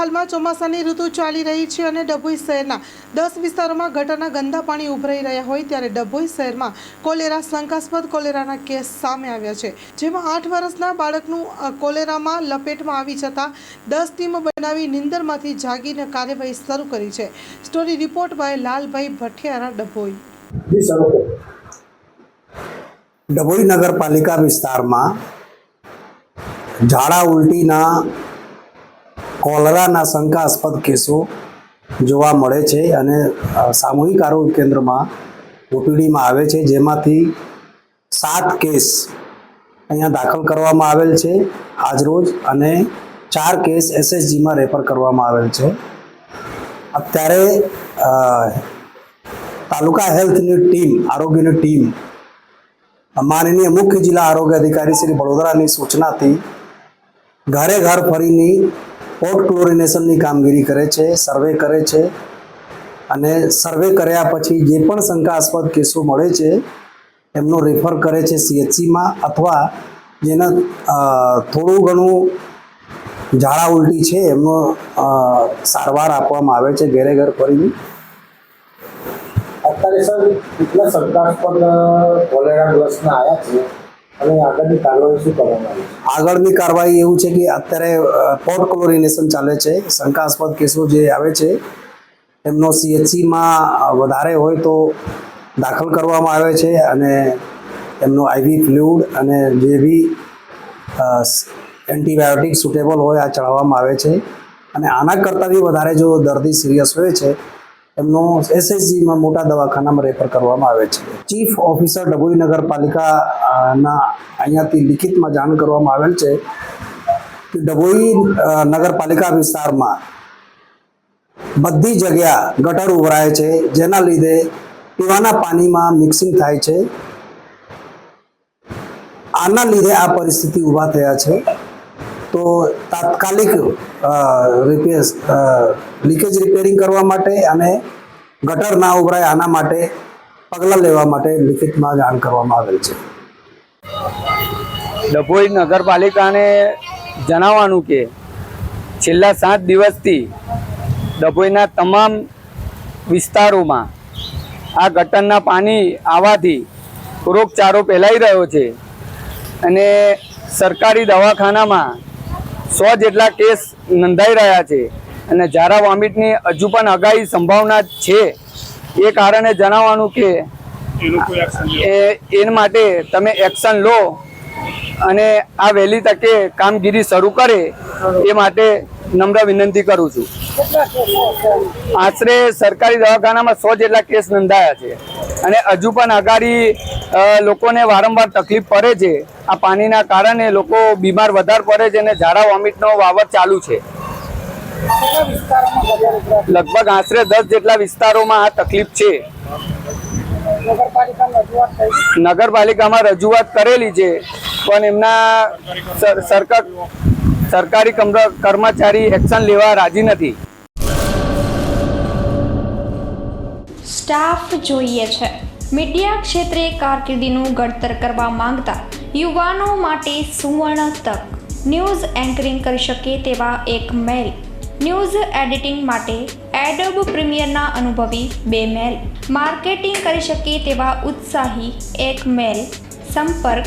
હાલમાં ચોમાસાની ઋતુ ચાલી રહી છે અને ડભોઈ શહેરના દસ વિસ્તારોમાં ગટરના ગંદા પાણી ઉભરાઈ રહ્યા હોય ત્યારે ડભોઈ શહેરમાં કોલેરા શંકાસ્પદ કોલેરાના કેસ સામે આવ્યા છે. જેમાં આઠ વર્ષના બાળકનું કોલેરામાં લપેટમાં આવી જતાં દસ ટીમ બનાવી નિંદરમાંથી જાગીને કાર્યવાહી શરૂ કરી છે. Story report by Lalbhai Bhathiyara, Dabhoi. Dabhoi નગરપાલિકા વિસ્તારમાં ઝાડા ઉલટીના કોલરાના શંકાસ્પદ કેસો જોવા મળે છે અને સામૂહિક આરોગ્ય કેન્દ્રમાં ઓપીડીમાં આવે છે, જેમાંથી સાત કેસ અહીંયા દાખલ કરવામાં આવેલ છે આજરોજ અને ચાર કેસ એસએસજીમાં રેફર કરવામાં આવેલ છે. અત્યારે તાલુકા હેલ્થની ટીમ, આરોગ્યની ટીમ, માનનીય મુખ્ય જિલ્લા આરોગ્ય અધિકારી શ્રી વડોદરાની સૂચનાથી ઘરે ઘર ફરીની પોર્ટ ક્લોરિનેશનની કામગીરી કરે છે સર્વે કરે છે અને સર્વે કર્યા પછી જે પણ શંકાસ્પદ કેસો મળે છે, એમનો રેફર કરે છે સીએચસીમાં અથવા જેના થોડું ઘણું ઝાડા ઉલટી છે, એમનો સારવાર આપવામાં આવે છે ઘરે ઘર ફરીની. અત્યારે સર, કેટલા શંકાસ્પદ કોલેરાગ્રસ્તના આવ્યા છે? અને આગળની કાર્યવાહી શું કરવામાં આગળની કાર્યવાહી એવું છે કે અત્યારે પોર્ટ કોલોરિનેશન ચાલે છે. શંકાસ્પદ કેસો જે આવે છે, એમનો સીએચસીમાં વધારે હોય તો દાખલ કરવામાં આવે છે અને એમનો આઈવી ફ્લુડ અને જે બી એન્ટીબાયોટિક સુટેબલ હોય, આ ચડાવવામાં આવે છે. અને આના કરતાં બી વધારે જો દર્દી સિરિયસ હોય છે એમનો એસએસજીમાં મોટા દવાખાનામાં રેફર કરવામાં આવે છે. ચીફ ઓફિસર ડભોઈ નગરપાલિકા ના અહીંયાથી લિખિતમાં જાણ કરવામાં આવેલ છે કે ડભોઈ નગરપાલિકા વિસ્તારમાં બધી જગ્યા ગટર ઉભરાય છે, જેના લીધે પીવાના પાણીમાં મિક્સિંગ થાય છે. આના લીધે આ પરિસ્થિતિ ઊભા થયા છે. તો તાત્કાલિક રિપેર લીકેજ રિપેરિંગ કરવા માટે અને ગટર ના ઉભરાય આના માટે પગલાં લેવા માટે લિખિતમાં જાણ કરવામાં આવેલ છે. ડભોઈ નગરપાલિકાને જણાવવાનું કે છેલ્લા સાત દિવસથી ડભોઈના તમામ વિસ્તારોમાં આ ગટરના પાણી આવવાથી રોગચારો ફેલાઈ રહ્યો છે અને સરકારી દવાખાનામાં સો જેટલા કેસ નોંધાઈ રહ્યા છે અને ઝારા વોમિટની હજુ પણ અગાઈ સંભાવના છે. એ કારણે જણાવવાનું કે, એ એના માટે તમે એક્શન લો અને આ વહેલી તકે કામગીરી શરૂ કરે એ માટે નમ્ર વિનંતી કરું છું. આશરે સરકારી દવાખાનામાં સો જેટલા કેસ નોંધાયા છે. અને હજુ પણ આગાડી લોકોને વારંવાર તકલીફ પડે છે. આ પાણીના કારણે લોકો બીમાર વધારે પડે છે અને ઝાડા, વોમિટનો વાવર ચાલુ છે. લગભગ આશરે દસ જેટલા વિસ્તારોમાં આ તકલીફ છે. નગરપાલિકામાં રજૂઆત કરેલી છે. પણ એમના સર- સરકાર સરકારી કર્મચારી એક્શન લેવા રાજી નથી. સ્ટાફ જોઈએ છે. મીડિયા ક્ષેત્રે કારકિર્દીનું ઘડતર કરવા માંગતા યુવાનો માટે સુવર્ણ તક. ન્યૂઝ એન્કરિંગ કરી શકે તેવા એક મેલ. ન્યૂઝ એડિટિંગ માટે એડોબ પ્રીમિયરના અનુભવી બે મેલ. માર્કેટિંગ કરી શકે તેવા ઉત્સાહી એક મેલ. સંપર્ક